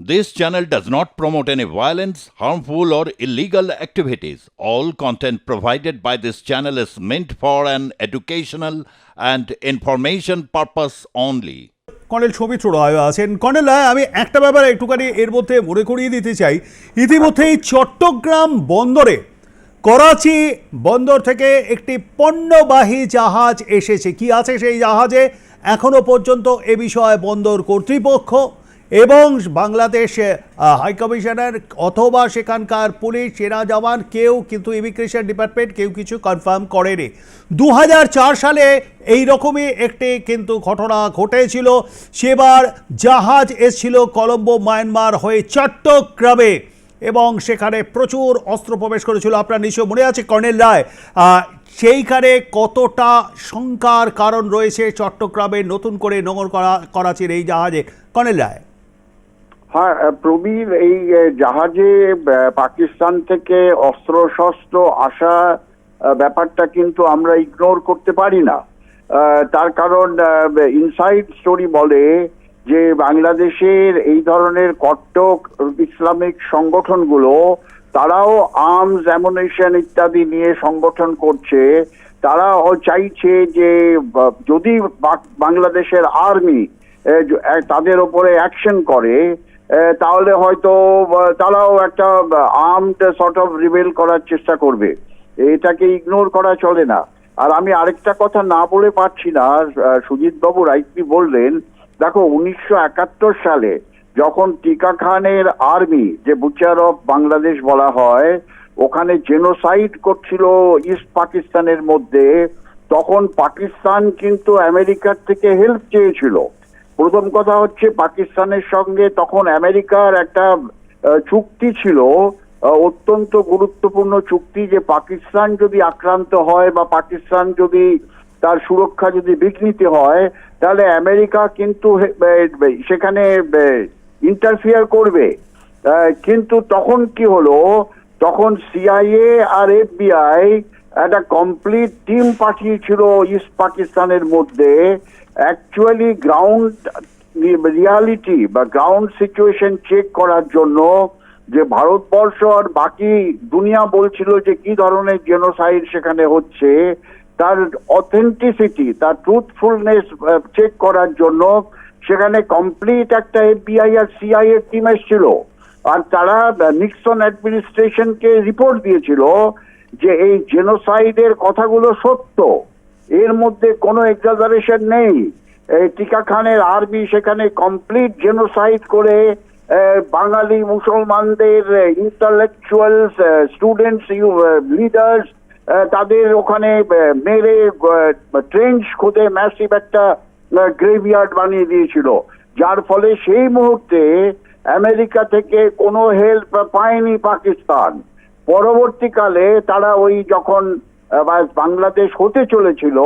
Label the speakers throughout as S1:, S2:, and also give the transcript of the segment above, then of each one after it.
S1: This channel does not promote any violence, harmful, or illegal activities. All content provided by this channel is meant for an educational and information purpose only.
S2: Colonel Soumitra Roy আছেন colonel আমি একটা ব্যাপারে একটুখানি এর মধ্যে মনে করিয়ে দিতে চাই ইতিমধ্যেই চট্টগ্রাম বন্দরে করাচি বন্দর থেকে একটি পণ্যবাহী জাহাজ এসেছে কি আছে সেই জাহাজে এখনও পর্যন্ত এ বিষয়ে বন্দর কর্তৃপক্ষ এবং বাংলাদেশ হাইকমিশনার অথবা সেখানকার পুলিশ, সেনা জওয়ান কেউ কিন্তু ইমিগ্রেশন ডিপার্টমেন্ট কেউ কিছু কনফার্ম করেনি। দু হাজার চার সালে এই রকমই একটি কিন্তু ঘটনা ঘটেছিল। সেবার জাহাজ এসছিল কলম্বো, মায়ানমার হয়ে চট্টগ্রামে এবং সেখানে প্রচুর অস্ত্র প্রবেশ করেছিল। আপনার নিশ্চয় মনে আছে কর্নেল রায় সেইখানে কতটা শঙ্কার কারণ রয়েছে চট্টগ্রামে নতুন করে নোংর করা, করাচির এই জাহাজে? কর্নেল রায়।
S3: হ্যাঁ প্রবীর, এই জাহাজে পাকিস্তান থেকে অস্ত্র শস্ত্র আসা ব্যাপারটা কিন্তু আমরা ইগনোর করতে পারি না। তার কারণ ইনসাইড স্টোরি বলে যে বাংলাদেশের এই ধরনের কট্টক ইসলামিক সংগঠনগুলো, তারাও আর্মস অ্যামুনেশন ইত্যাদি নিয়ে সংগঠন করছে। তারা চাইছে যে যদি বাংলাদেশের আর্মি তাদের ওপরে অ্যাকশন করে তাহলে হয়তো তারাও একটা আর্মড সর্ট অফ রিভেল করার চেষ্টা করবে। এটাকে ইগনোর করা চলে না। আর আমি আরেকটা কথা না বলে পারছি না সুজিত বাবু রাইটলি বললেন, দেখো, উনিশশো একাত্তর সালে যখন টিকা খানের আর্মি যে বুচার অফ বাংলাদেশ বলা হয়, ওখানে জেনোসাইড করছিল ইস্ট পাকিস্তানের মধ্যে, তখন পাকিস্তান কিন্তু আমেরিকার থেকে হেল্প চেয়েছিল। প্রথম কথা হচ্ছে পাকিস্তানের সঙ্গে তখন আমেরিকার একটা চুক্তি ছিল অত্যন্ত গুরুত্বপূর্ণ চুক্তি যে পাকিস্তান যদি আক্রান্ত হয় বা পাকিস্তান যদি তার সুরক্ষা যদি বিঘ্নিত হয়, তাহলে আমেরিকা কিন্তু সেখানে ইন্টারফিয়ার করবে। কিন্তু তখন কি হলো? তখন সিআইএ আর এফবিআই একটা কমপ্লিট টিম পাঠিয়েছিল ইস্ট পাকিস্তানের মধ্যে। অ্যাকচুয়ালি গ্রাউন্ড রিয়ালিটি বা গ্রাউন্ড সিচুয়েশন চেক করার জন্য যে ভারতবর্ষ আর বাকি দুনিয়া বলছিল যে কি ধরনের জেনোসাইড সেখানে হচ্ছে, তার অথেন্টিসিটি তার ট্রুথফুলনেস চেক করার জন্য সেখানে কমপ্লিট একটা এফবিআই আর সিআইএ টিম এসেছিল। আর তারা নিক্সন অ্যাডমিনিস্ট্রেশনকে রিপোর্ট দিয়েছিল যে এই জেনোসাইডের কথাগুলো সত্য, এর মধ্যে কোনো এক্সাজারেশন নেই। টিকা খানের আর্মি সেখানে কমপ্লিট জেনোসাইড করে বাঙালি মুসলমানদের ইন্টালেকচুয়াল স্টুডেন্টস লিডার্স তাদের ওখানে মেরে ট্রেঞ্চ খুদে ম্যাসিভ একটা গ্রেভিয়ার্ড বানিয়ে দিয়েছিল। যার ফলে সেই মুহূর্তে আমেরিকা থেকে কোনো হেল্প পায়নি পাকিস্তান। পরবর্তীকালে তারা ওই যখন বাংলাদেশ হতে চলেছিল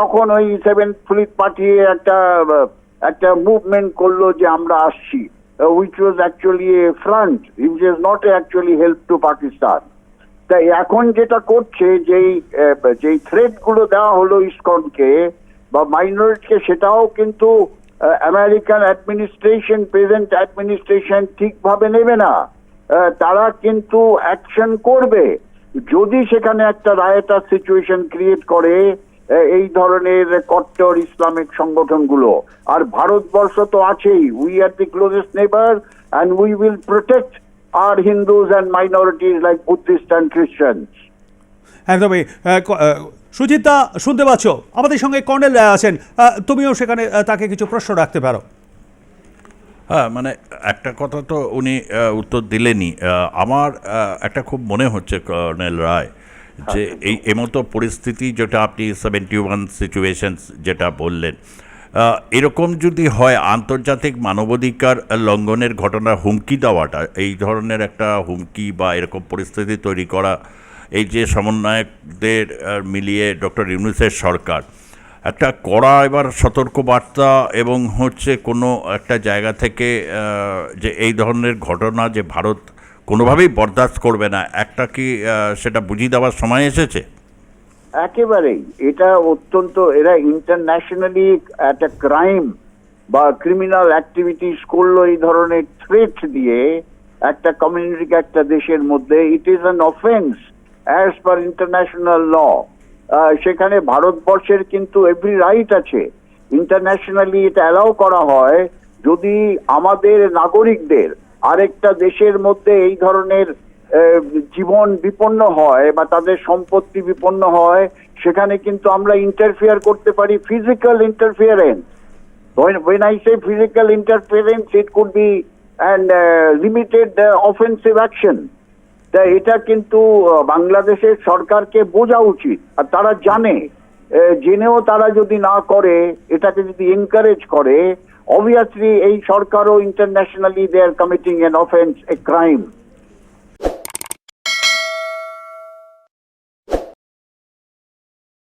S3: তখন ওই সেভেন ফ্লিট পাঠিয়ে একটা একটা মুভমেন্ট করল যে আমরা আসছি which was actually a front which is not actually help to Pakistan তাই এখন যেটা করছে, যেই যেই থ্রেটগুলো দেওয়া হলো ইসকনকে বা মাইনরিটিকে সেটাও কিন্তু আমেরিকান অ্যাডমিনিস্ট্রেশন প্রেজেন্ট অ্যাডমিনিস্ট্রেশন ঠিকভাবে নেবে না। তারা কিন্তু অ্যাকশন করবে। যদি সেখানে একটা রায়টার সিচুয়েশন ক্রিয়েট করে এই ধরনের কট্টর ইসলামিক সংগঠনগুলো। আর ভারতবর্ষ তো আছেই। We are the closest neighbour and we will protect our Hindus and minorities like Buddhist and Christians
S2: একদমই সুজিতা শুনতে পাচ্ছ? আমাদের সঙ্গে কর্নেল আছেন। তুমিও সেখানে তাকে কিছু প্রশ্ন রাখতে পারো।
S4: হ্যাঁ মানে একটা কথা তো উনি উত্তর দিলেনই। আমার একটা খুব মনে হচ্ছে কর্নেল রায় যে এই এমতো পরিস্থিতি যেটা আপনি সেভেন্টি ওয়ান সিচুয়েশনস যেটা বললেন এরকম যদি হয় আন্তর্জাতিক মানবাধিকার লঙ্ঘনের ঘটনা হুমকি দেওয়াটা এই ধরনের একটা হুমকি বা এরকম পরিস্থিতি তৈরি করা এই যে সমন্বয়কদের মিলিয়ে ডক্টর ইউনুসের সরকার একটা কড়া এবার সতর্ক বার্তা এবং হচ্ছে কোনো একটা জায়গা থেকে যে এই ধরনের ঘটনা যে ভারত কোনোভাবেই বরদাস্ত করবে না, একটা কি সেটা বুঝিয়ে দেওয়ার সময় এসেছে?
S3: একেবারেই। এটা অত্যন্ত, এরা ইন্টারন্যাশনালি একটা ক্রাইম বা ক্রিমিনাল অ্যাক্টিভিটিস করল এই ধরনের থ্রেট দিয়ে একটা কমিউনিটিকে একটা দেশের মধ্যে। It is an offence as per international law সেখানে ভারতবর্ষের কিন্তু এভরি রাইট আছে। ইন্টারন্যাশনালি এটা অ্যালাউ করা হয়। যদি আমাদের নাগরিকদের আরেকটা দেশের মধ্যে এই ধরনের জীবন বিপন্ন হয় বা তাদের সম্পত্তি বিপন্ন হয় সেখানে কিন্তু আমরা ইন্টারফিয়ার করতে পারি physical interference when I say physical interference, be an uh, limited uh, offensive action. তা এটা কিন্তু বাংলাদেশের সরকারকে বোঝা উচিত। আর তারা জানে জেনেও তারা যদি না করে, এটাকে যদি এনকারেজ করে অবভিয়াসলি এই সরকারও internationally they are committing an offence a crime